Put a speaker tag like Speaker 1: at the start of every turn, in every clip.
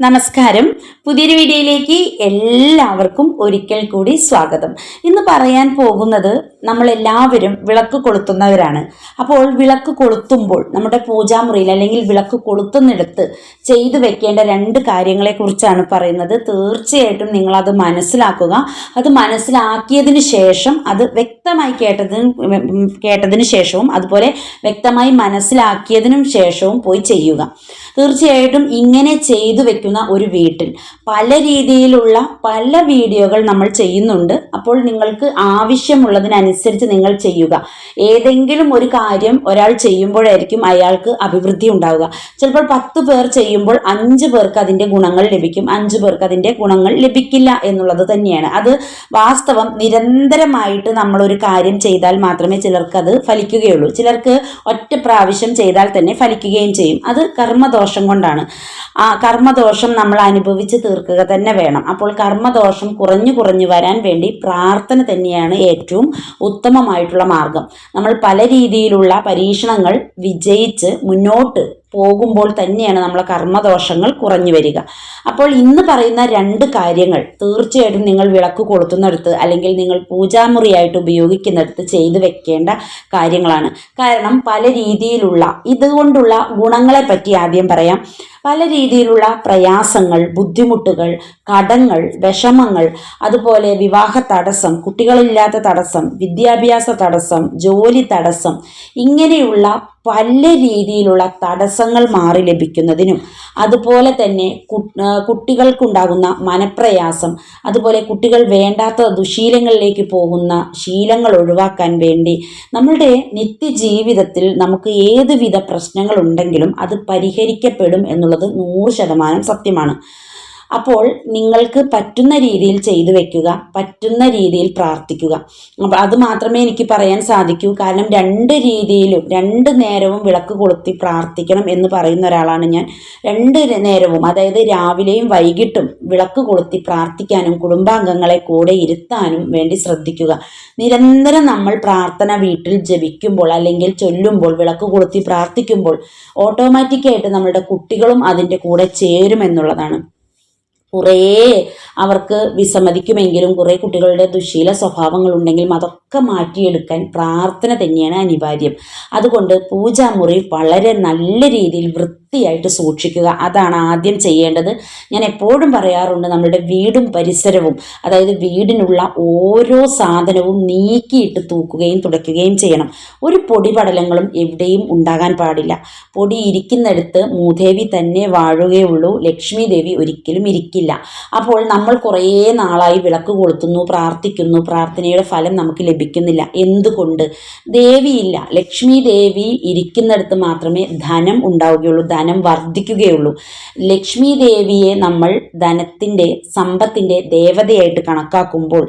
Speaker 1: നമസ്കാരം. പുതിയൊരു വീഡിയോയിലേക്ക് എല്ലാവർക്കും ഒരിക്കൽ കൂടി സ്വാഗതം. ഇന്ന് പറയാൻ പോകുന്നത് നമ്മളെല്ലാവരും വിളക്ക് കൊളുത്തുന്നവരാണ്. അപ്പോൾ വിളക്ക് കൊളുത്തുമ്പോൾ നമ്മുടെ പൂജാമുറിയിൽ അല്ലെങ്കിൽ വിളക്ക് കൊളുത്തുന്നിടത്ത് ചെയ്തു വെക്കേണ്ട രണ്ട് കാര്യങ്ങളെക്കുറിച്ചാണ് പറയുന്നത്. തീർച്ചയായിട്ടും നിങ്ങളത് മനസ്സിലാക്കുക. അത് മനസ്സിലാക്കിയതിന് ശേഷം അത് വ്യക്തമായി കേട്ടതിന് കേട്ടതിന് ശേഷവും അതുപോലെ വ്യക്തമായി മനസ്സിലാക്കിയതിനും ശേഷവും പോയി ചെയ്യുക. തീർച്ചയായിട്ടും ഇങ്ങനെ ചെയ്തു വെക്കുന്ന ഒരു വീട്ടിൽ. പല രീതിയിലുള്ള പല വീഡിയോകൾ നമ്മൾ ചെയ്യുന്നുണ്ട്. അപ്പോൾ നിങ്ങൾക്ക് ആവശ്യമുള്ളതിനനുസരിച്ച് നിങ്ങൾ ചെയ്യുക. ഏതെങ്കിലും ഒരു കാര്യം ഒരാൾ ചെയ്യുമ്പോഴായിരിക്കും അയാൾക്ക് അഭിവൃദ്ധി ഉണ്ടാവുക. ചിലപ്പോൾ പത്ത് പേർ ചെയ്യുമ്പോൾ അഞ്ച് പേർക്ക് അതിന്റെ ഗുണങ്ങൾ ലഭിക്കും. അഞ്ച് പേർക്ക് അതിന്റെ ഗുണങ്ങൾ ലഭിക്കില്ല എന്നുള്ളത് തന്നെയാണ്. അത് വാസ്തവം നിരന്തരമായിട്ട് നമ്മളൊരു കാര്യം ചെയ്താൽ മാത്രമേ ചിലർക്ക് അത് ഫലിക്കുകയുള്ളൂ. ചിലർക്ക് ഒറ്റ പ്രാവശ്യം ചെയ്താൽ തന്നെ ഫലിക്കുകയും ചെയ്യും. അത് കർമ്മദോഷം കൊണ്ടാണ്. ആ കർമ്മദോഷം നമ്മൾ അനുഭവിച്ച് തീർക്കുക തന്നെ വേണം. അപ്പോൾ കർമ്മദോഷം കുറഞ്ഞു കുറഞ്ഞു വരാൻ വേണ്ടി പ്രാർത്ഥന തന്നെയാണ് ഏറ്റവും ഉത്തമമായിട്ടുള്ള മാർഗം. നമ്മൾ പല രീതിയിലുള്ള പരീക്ഷണങ്ങൾ വിജയിച്ച് മുന്നോട്ട് പോകുമ്പോൾ തന്നെയാണ് നമ്മളെ കർമ്മദോഷങ്ങൾ കുറഞ്ഞു വരിക. അപ്പോൾ ഇന്ന് പറയുന്ന രണ്ട് കാര്യങ്ങൾ തീർച്ചയായിട്ടും നിങ്ങൾ വിളക്ക് കൊളുത്തുന്നിടത്ത് അല്ലെങ്കിൽ നിങ്ങൾ പൂജാമുറിയായിട്ട് ഉപയോഗിക്കുന്നിടത്ത് ചെയ്തു വെക്കേണ്ട കാര്യങ്ങളാണ്. കാരണം പല രീതിയിലുള്ള ഇതുകൊണ്ടുള്ള ഗുണങ്ങളെ പറ്റി ആദ്യം പറയാം. പല രീതിയിലുള്ള പ്രയാസങ്ങൾ ബുദ്ധിമുട്ടുകൾ കടങ്ങൾ വിഷമങ്ങൾ അതുപോലെ വിവാഹ തടസ്സം കുട്ടികളില്ലാത്ത തടസ്സം വിദ്യാഭ്യാസ തടസ്സം ജോലി തടസ്സം ഇങ്ങനെയുള്ള പല രീതിയിലുള്ള തടസ്സങ്ങൾ മാറി ലഭിക്കുന്നതിനും അതുപോലെ തന്നെ കുട്ടികൾക്കുണ്ടാകുന്ന മനപ്രയാസം അതുപോലെ കുട്ടികൾ വേണ്ടാത്ത ദുശീലങ്ങളിലേക്ക് പോകുന്ന ശീലങ്ങൾ ഒഴിവാക്കാൻ വേണ്ടി നമ്മളുടെ നിത്യജീവിതത്തിൽ നമുക്ക് ഏതുവിധ പ്രശ്നങ്ങളുണ്ടെങ്കിലും അത് പരിഹരിക്കപ്പെടും എന്നുള്ളത് നൂറ് ശതമാനം സത്യമാണ്. അപ്പോൾ നിങ്ങൾക്ക് പറ്റുന്ന രീതിയിൽ ചെയ്തു വെക്കുക പറ്റുന്ന രീതിയിൽ പ്രാർത്ഥിക്കുക. അപ്പോൾ അത് മാത്രമേ എനിക്ക് പറയാൻ സാധിക്കൂ. കാരണം രണ്ട് രീതിയിലും രണ്ട് നേരവും വിളക്ക് കൊളുത്തി പ്രാർത്ഥിക്കണം എന്ന് പറയുന്ന ഒരാളാണ് ഞാൻ. രണ്ട് നേരവും അതായത് രാവിലെയും വൈകിട്ടും വിളക്ക് കൊളുത്തി പ്രാർത്ഥിക്കാനും കുടുംബാംഗങ്ങളെ കൂടെ ഇരുത്താനും വേണ്ടി ശ്രദ്ധിക്കുക. നിരന്തരം നമ്മൾ പ്രാർത്ഥന വീട്ടിൽ ജപിക്കുമ്പോൾ അല്ലെങ്കിൽ ചൊല്ലുമ്പോൾ വിളക്ക് കൊളുത്തി പ്രാർത്ഥിക്കുമ്പോൾ ഓട്ടോമാറ്റിക്കായിട്ട് നമ്മളുടെ കുട്ടികളും അതിന്റെ കൂടെ ചേരുമെന്നുള്ളതാണ് കുറേ അവർക്ക് വിസമ്മതിക്കുമെങ്കിലും കുറേ കുട്ടികളുടെ ദുശീല സ്വഭാവങ്ങളുണ്ടെങ്കിലും അതൊക്കെ മാറ്റിയെടുക്കാൻ പ്രാർത്ഥന തന്നെയാണ് അനിവാര്യം. അതുകൊണ്ട് പൂജാമുറി വളരെ നല്ല രീതിയിൽ വൃത്തിയായിട്ട് സൂക്ഷിക്കുക. അതാണ് ആദ്യം ചെയ്യേണ്ടത്. ഞാൻ എപ്പോഴും പറയാറുണ്ട് നമ്മുടെ വീടും പരിസരവും അതായത് വീടിനുള്ള ഓരോ സാധനവും നീക്കിയിട്ട് തൂക്കുകയും തുടയ്ക്കുകയും ചെയ്യണം. ഒരു പൊടിപടലങ്ങളും എവിടെയും ഉണ്ടാകാൻ പാടില്ല. പൊടി ഇരിക്കുന്നിടത്ത് മൂദേവി തന്നെ വാഴുകയുള്ളൂ ലക്ഷ്മി ദേവി ഒരിക്കലും ഇരിക്കില്ല. അപ്പോൾ നമ്മൾ കുറേ നാളായി വിളക്ക് കൊളുത്തുന്നു പ്രാർത്ഥിക്കുന്നു. പ്രാർത്ഥനയുടെ ഫലം നമുക്ക് ലഭിക്കുന്നില്ല. എന്തുകൊണ്ട്? ദേവിയില്ല. ലക്ഷ്മി ദേവി ഇരിക്കുന്നിടത്ത് മാത്രമേ ധനം ഉണ്ടാവുകയുള്ളൂ. ധനം വർദ്ധിക്കുകയുള്ളൂ. ലക്ഷ്മി ദേവിയെ നമ്മൾ ധനത്തിന്റെ സമ്പത്തിന്റെ ദേവതയായിട്ട് കണക്കാക്കുമ്പോൾ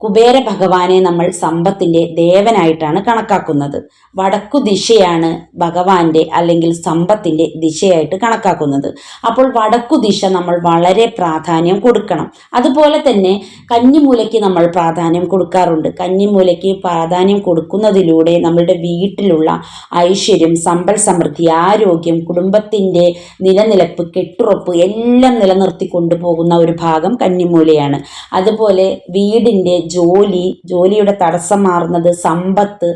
Speaker 1: കുബേര ഭഗവാനെ നമ്മൾ സമ്പത്തിന്റെ ദേവനായിട്ടാണ് കണക്കാക്കുന്നത്. വടക്കു ദിശയാണ് ഭഗവാന്റെ അല്ലെങ്കിൽ സമ്പത്തിന്റെ ദിശയായിട്ട് കണക്കാക്കുന്നത്. അപ്പോൾ വടക്കു ദിശ നമ്മൾ വളരെ പ്രാധാന്യം കൊടുക്കണം. അതുപോലെ തന്നെ കഞ്ഞിമൂലയ്ക്ക് നമ്മൾ പ്രാധാന്യം കൊടുക്കാറുണ്ട്. കഞ്ഞിമൂലയ്ക്ക് പ്രാധാന്യം കൊടുക്കുന്നതിലൂടെ നമ്മളുടെ വീട്ടിലുള്ള ഐശ്വര്യം സമ്പൽ സമൃദ്ധി ആരോഗ്യം കുടുംബത്തിന്റെ നിലനിൽപ്പ് കെട്ടുറപ്പ് എല്ലാം നിലനിർത്തി കൊണ്ടുപോകുന്ന ഒരു ഭാഗം കന്നിമൂലയാണ്. അതുപോലെ വീടിന്റെ ജോലി ജോലിയുടെ തടസ്സം മാറുന്നത് സമ്പത്ത്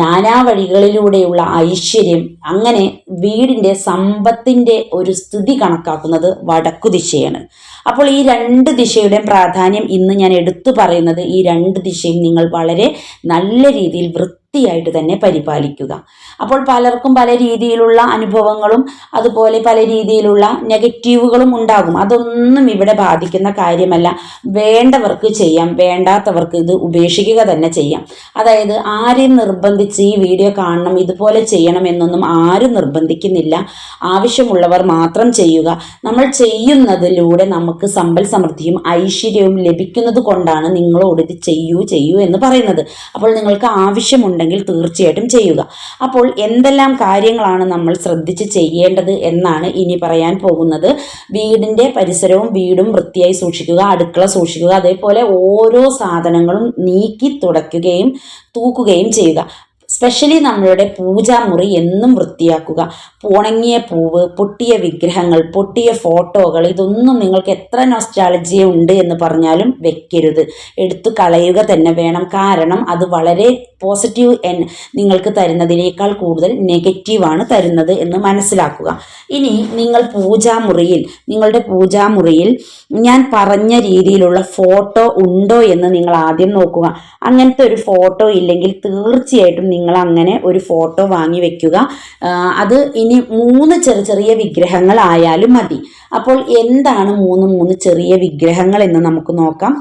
Speaker 1: നാനാ വഴികളിലൂടെയുള്ള ഐശ്വര്യം അങ്ങനെ വീടിന്റെ സമ്പത്തിന്റെ ഒരു സ്ഥിതി കണക്കാക്കുന്നത് വടക്കു ദിശയാണ്. അപ്പോൾ ഈ രണ്ട് ദിശയുടെയും പ്രാധാന്യം ഇന്ന് ഞാൻ എടുത്തു പറയുന്നത് ഈ രണ്ട് ദിശയും നിങ്ങൾ വളരെ നല്ല രീതിയിൽ വൃത്തി വൃത്തിയായിട്ട് തന്നെ പരിപാലിക്കുക. അപ്പോൾ പലർക്കും പല രീതിയിലുള്ള അനുഭവങ്ങളും അതുപോലെ പല രീതിയിലുള്ള നെഗറ്റീവുകളും ഉണ്ടാകും. അതൊന്നും ഇവിടെ ബാധിക്കുന്ന കാര്യമല്ല. വേണ്ടവർക്ക് ചെയ്യാം വേണ്ടാത്തവർക്ക് ഇത് ഉപേക്ഷിക്കുക തന്നെ ചെയ്യാം. അതായത് ആരെയും നിർബന്ധിച്ച് ഈ വീഡിയോ കാണണം ഇതുപോലെ ചെയ്യണം എന്നൊന്നും ആരും നിർബന്ധിക്കുന്നില്ല. ആവശ്യമുള്ളവർ മാത്രം ചെയ്യുക. നമ്മൾ ചെയ്യുന്നതിലൂടെ നമുക്ക് സമ്പൽ സമൃദ്ധിയും ഐശ്വര്യവും ലഭിക്കുന്നത് കൊണ്ടാണ് നിങ്ങളോട് ഇത് ചെയ്യൂ ചെയ്യൂ എന്ന് പറയുന്നത്. അപ്പോൾ നിങ്ങൾക്ക് ആവശ്യമുണ്ട് ഉണ്ടെങ്കിൽ തീർച്ചയായിട്ടും ചെയ്യുക. അപ്പോൾ എന്തെല്ലാം കാര്യങ്ങളാണ് നമ്മൾ ശ്രദ്ധിച്ച് ചെയ്യേണ്ടത് എന്നാണ് ഇനി പറയാൻ പോകുന്നത്. വീടിന്റെ പരിസരവും വീടും വൃത്തിയായി സൂക്ഷിക്കുക അടുക്കള സൂക്ഷിക്കുക അതേപോലെ ഓരോ സാധനങ്ങളും നീക്കി തുടയ്ക്കുകയും തൂക്കുകയും ചെയ്യുക. സ്പെഷ്യലി നമ്മളുടെ പൂജാമുറി എന്നും വൃത്തിയാക്കുക. ഉണങ്ങിയ പൂവ് പൊട്ടിയ വിഗ്രഹങ്ങൾ പൊട്ടിയ ഫോട്ടോകൾ ഇതൊന്നും നിങ്ങൾക്ക് എത്ര നൊസ്റ്റാളജിയ ഉണ്ട് എന്ന് പറഞ്ഞാലും വെക്കരുത്. എടുത്തു കളയുക തന്നെ വേണം. കാരണം അത് വളരെ പോസിറ്റീവ് എൻ നിങ്ങൾക്ക് തരുന്നതിനേക്കാൾ കൂടുതൽ നെഗറ്റീവാണ് തരുന്നത് എന്ന് മനസ്സിലാക്കുക. ഇനി നിങ്ങൾ പൂജാമുറിയിൽ നിങ്ങളുടെ പൂജാമുറിയിൽ ഞാൻ പറഞ്ഞ രീതിയിലുള്ള ഫോട്ടോ ഉണ്ടോ എന്ന് നിങ്ങൾ ആദ്യം നോക്കുക. അങ്ങനത്തെ ഒരു ഫോട്ടോ ഇല്ലെങ്കിൽ തീർച്ചയായിട്ടും നിങ്ങൾ അങ്ങനെ ഒരു ഫോട്ടോ വാങ്ങി വെക്കുക. അത് ഇനി മൂന്ന് ചെറിയ ചെറിയ വിഗ്രഹങ്ങളായാലും മതി. അപ്പോൾ എന്താണ് മൂന്ന് മൂന്ന് ചെറിയ വിഗ്രഹങ്ങൾ എന്ന് നമുക്ക് നോക്കാം.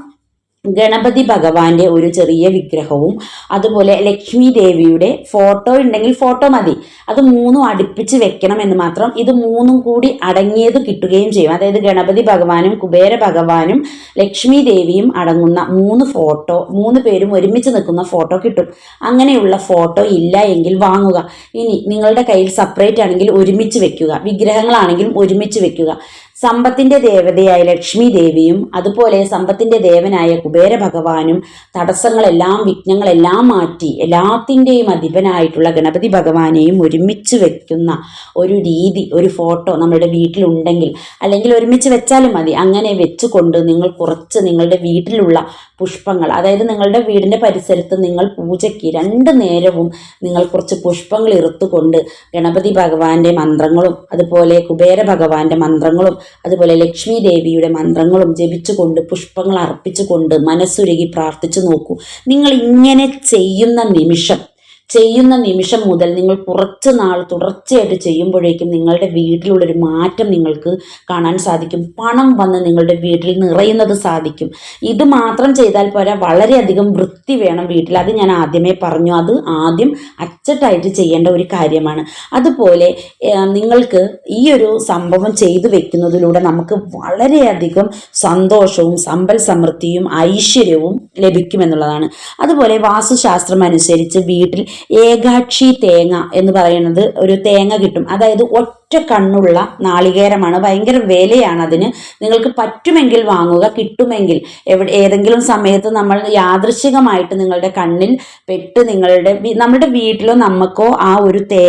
Speaker 1: ഗണപതി ഭഗവാന്റെ ഒരു ചെറിയ വിഗ്രഹവും അതുപോലെ ലക്ഷ്മി ദേവിയുടെ ഫോട്ടോ ഉണ്ടെങ്കിൽ ഫോട്ടോ മതി. അത് മൂന്നും അടുപ്പിച്ച് വെക്കണം എന്ന് മാത്രം ഇത് മൂന്നും കൂടി അടങ്ങിയത് കിട്ടുകയും ചെയ്യും. അതായത് ഗണപതി ഭഗവാനും കുബേര ഭഗവാനും ലക്ഷ്മി ദേവിയും അടങ്ങുന്ന മൂന്ന് ഫോട്ടോ മൂന്ന് പേരും ഒരുമിച്ച് നിൽക്കുന്ന ഫോട്ടോ കിട്ടും. അങ്ങനെയുള്ള ഫോട്ടോ ഇല്ല എങ്കിൽ വാങ്ങുക. ഇനി നിങ്ങളുടെ കയ്യിൽ സെപ്പറേറ്റ് ആണെങ്കിൽ ഒരുമിച്ച് വെക്കുക. വിഗ്രഹങ്ങളാണെങ്കിലും ഒരുമിച്ച് വെക്കുക. സമ്പത്തിന്റെ ദേവതയായ ലക്ഷ്മി ദേവിയും അതുപോലെ സമ്പത്തിന്റെ ദേവനായ കുബേര ഭഗവാനും തടസ്സങ്ങളെല്ലാം വിഘ്നങ്ങളെല്ലാം മാറ്റി എല്ലാത്തിന്റെയും അധിപനായിട്ടുള്ള ഗണപതി ഭഗവാനെയും ഒരുമിച്ച് വെക്കുന്ന ഒരു രീതി ഒരു ഫോട്ടോ നമ്മുടെ വീട്ടിലുണ്ടെങ്കിൽ അല്ലെങ്കിൽ ഒരുമിച്ച് വെച്ചാലും മതി. അങ്ങനെ വെച്ചുകൊണ്ട് നിങ്ങൾ കുറച്ച് നിങ്ങളുടെ വീട്ടിലുള്ള പുഷ്പങ്ങൾ. അതായത് നിങ്ങളുടെ വീടിന്റെ പരിസരത്ത് നിങ്ങൾ പൂജയ്ക്ക് രണ്ട് നേരവും നിങ്ങൾ കുറച്ച് പുഷ്പങ്ങൾ ഇറുത്തുകൊണ്ട് ഗണപതി ഭഗവാന്റെ മന്ത്രങ്ങളും അതുപോലെ കുബേര ഭഗവാന്റെ മന്ത്രങ്ങളും അതുപോലെ ലക്ഷ്മി ദേവിയുടെ മന്ത്രങ്ങളും ജപിച്ചുകൊണ്ട് പുഷ്പങ്ങൾ അർപ്പിച്ചുകൊണ്ട് മനസ്സുരുകി പ്രാർത്ഥിച്ചു നോക്കൂ. നിങ്ങൾ ഇങ്ങനെ ചെയ്യുന്ന നിമിഷം ചെയ്യുന്ന നിമിഷം മുതൽ നിങ്ങൾ കുറച്ച് നാൾ തുടർച്ചയായിട്ട് ചെയ്യുമ്പോഴേക്കും നിങ്ങളുടെ വീട്ടിലുള്ളൊരു മാറ്റം നിങ്ങൾക്ക് കാണാൻ സാധിക്കും. പണം വന്ന് നിങ്ങളുടെ വീട്ടിൽ നിറയുന്നത് സാധിക്കും. ഇത് മാത്രം ചെയ്താൽ പോരാ വളരെയധികം വൃത്തി വേണം വീട്ടിൽ. അത് ഞാൻ ആദ്യമേ പറഞ്ഞു. അത് ആദ്യം അച്ചട്ടായിട്ട് ചെയ്യേണ്ട ഒരു കാര്യമാണ്. അതുപോലെ നിങ്ങൾക്ക് ഈ ഒരു സംഭവം ചെയ്തു വെക്കുന്നതിലൂടെ നമുക്ക് വളരെയധികം സന്തോഷവും സമ്പൽ സമൃദ്ധിയും ഐശ്വര്യവും ലഭിക്കുമെന്നുള്ളതാണ്. അതുപോലെ വാസ്തുശാസ്ത്രം അനുസരിച്ച് വീട്ടിൽ ഏകാക്ഷി തേങ്ങ എന്ന് പറയുന്നത് ഒരു തേങ്ങ കിട്ടും. അതായത് കണ്ണുള്ള നാളികേരമാണ്. ഭയങ്കര വിലയാണ് അതിന്. നിങ്ങൾക്ക് പറ്റുമെങ്കിൽ വാങ്ങുക കിട്ടുമെങ്കിൽ എവിടെ ഏതെങ്കിലും സമയത്ത് നമ്മൾ യാദൃശികമായിട്ട് നിങ്ങളുടെ കണ്ണിൽ പെട്ട് നിങ്ങളുടെ നമ്മുടെ വീട്ടിലോ നമുക്കോ ആ ഒരു തേ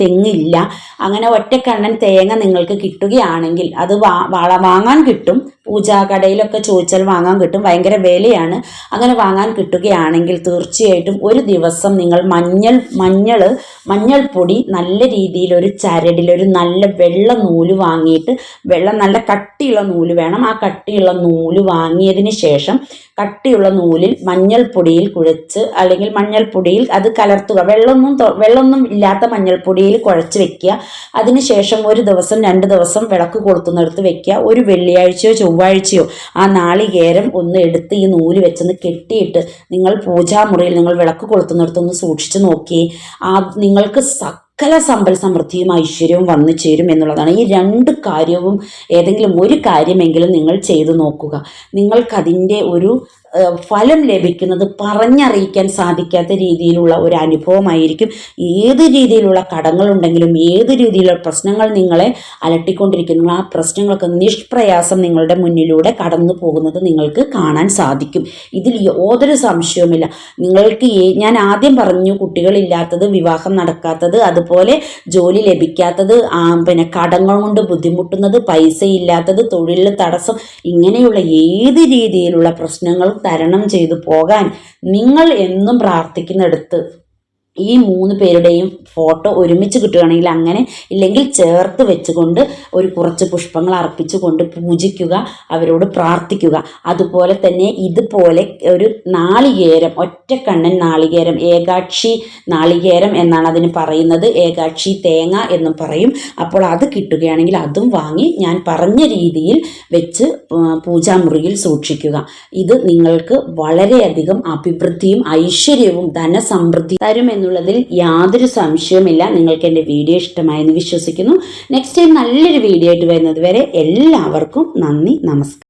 Speaker 1: തെങ്ങില്ല. അങ്ങനെ ഒറ്റ കണ്ണൻ തേങ്ങ നിങ്ങൾക്ക് കിട്ടുകയാണെങ്കിൽ അത് വാ വാങ്ങാൻ കിട്ടും. പൂജാ കടയിലൊക്കെ ചോദിച്ചാൽ വാങ്ങാൻ കിട്ടും. ഭയങ്കര വിലയാണ്. അങ്ങനെ വാങ്ങാൻ കിട്ടുകയാണെങ്കിൽ തീർച്ചയായിട്ടും ഒരു ദിവസം നിങ്ങൾ മഞ്ഞൾ മഞ്ഞൾ മഞ്ഞൾപ്പൊടി നല്ല രീതിയിൽ ഒരു ചരടിൽ ഒരു നല്ല വെള്ള നൂൽ വാങ്ങിയിട്ട് വെള്ളം നല്ല കട്ടിയുള്ള നൂൽ വേണം. ആ കട്ടിയുള്ള നൂൽ വാങ്ങിയതിന് ശേഷം കട്ടിയുള്ള നൂലിൽ മഞ്ഞൾപ്പൊടിയിൽ കുഴച്ച് അല്ലെങ്കിൽ മഞ്ഞൾപ്പൊടിയിൽ അത് കലർത്തുക. വെള്ളമൊന്നും വെള്ളമൊന്നും ഇല്ലാത്ത മഞ്ഞൾപ്പൊടിയിൽ കുഴച്ച് വെക്കുക. അതിനുശേഷം ഒരു ദിവസം രണ്ട് ദിവസം വിളക്ക് കൊളുത്തുന്നിടത്ത് വെക്കുക. ഒരു വെള്ളിയാഴ്ചയോ ചൊവ്വാഴ്ചയോ ആ നാളികേരം ഒന്ന് എടുത്ത് ഈ നൂൽ വെച്ചൊന്ന് കെട്ടിയിട്ട് നിങ്ങൾ പൂജാമുറിയിൽ നിങ്ങൾ വിളക്ക് കൊളുത്തുന്നിടത്ത് ഒന്ന് സൂക്ഷിച്ചു നോക്കി. ആ നിങ്ങൾക്ക് സകല സമ്പൽ സമൃദ്ധിയും ഐശ്വര്യവും വന്നു ചേരും എന്നുള്ളതാണ്. ഈ രണ്ട് കാര്യവും ഏതെങ്കിലും ഒരു കാര്യമെങ്കിലും നിങ്ങൾ ചെയ്തു നോക്കുക. നിങ്ങൾക്കതിന്റെ ഒരു ഫലം ലഭിക്കുന്നത് പറഞ്ഞറിയിക്കാൻ സാധിക്കാത്ത രീതിയിലുള്ള ഒരു അനുഭവമായിരിക്കും. ഏത് രീതിയിലുള്ള കടങ്ങളുണ്ടെങ്കിലും ഏത് രീതിയിലുള്ള പ്രശ്നങ്ങൾ നിങ്ങളെ അലട്ടിക്കൊണ്ടിരിക്കുന്നു ആ പ്രശ്നങ്ങൾക്ക് നിഷ്പ്രയാസം നിങ്ങളുടെ മുന്നിലൂടെ കടന്നു പോകുന്നത് നിങ്ങൾക്ക് കാണാൻ സാധിക്കും. ഇതിൽ യാതൊരു സംശയവുമില്ല. നിങ്ങൾക്ക് ഞാൻ ആദ്യം പറഞ്ഞു കുട്ടികളില്ലാത്തത് വിവാഹം നടക്കാത്തത് അതുപോലെ ജോലി ലഭിക്കാത്തത് പിന്നെ കടങ്ങൾ കൊണ്ട് ബുദ്ധിമുട്ടുന്നത് പൈസ ഇല്ലാത്തത് തൊഴിലിൽ തടസ്സം ഇങ്ങനെയുള്ള ഏത് രീതിയിലുള്ള പ്രശ്നങ്ങളും തരണം ചെയ്തു പോകാൻ നിങ്ങൾ എന്നും പ്രാർത്ഥിക്കുന്നിടത്ത് ഈ മൂന്ന് പേരുടെയും ഫോട്ടോ ഒരുമിച്ച് കിട്ടുകയാണെങ്കിൽ അങ്ങനെ ഇല്ലെങ്കിൽ ചേർത്ത് വെച്ചുകൊണ്ട് ഒരു കുറച്ച് പുഷ്പങ്ങൾ അർപ്പിച്ചുകൊണ്ട് പൂജിക്കുക അവരോട് പ്രാർത്ഥിക്കുക. അതുപോലെ തന്നെ ഇതുപോലെ ഒരു നാളികേരം ഒറ്റക്കണ്ണൻ നാളികേരം ഏകാക്ഷി നാളികേരം എന്നാണ് അതിന് പറയുന്നത്. ഏകാക്ഷി തേങ്ങ എന്നും പറയും. അപ്പോൾ അത് കിട്ടുകയാണെങ്കിൽ അതും വാങ്ങി ഞാൻ പറഞ്ഞ രീതിയിൽ വെച്ച് പൂജാമുറിയിൽ സൂക്ഷിക്കുക. ഇത് നിങ്ങൾക്ക് വളരെയധികം അഭിവൃദ്ധിയും ഐശ്വര്യവും ധനസമൃദ്ധി തരുമെന്നുള്ളതിൽ യാതൊരു സംശയവുമില്ല. നിങ്ങൾക്ക് എന്റെ വീഡിയോ ഇഷ്ടമായെന്ന് വിശ്വസിക്കുന്നു. നെക്സ്റ്റ് ടൈം നല്ലൊരു വീഡിയോ ആയിട്ട് വരുന്നത് വരെ എല്ലാവർക്കും നന്ദി നമസ്കാരം.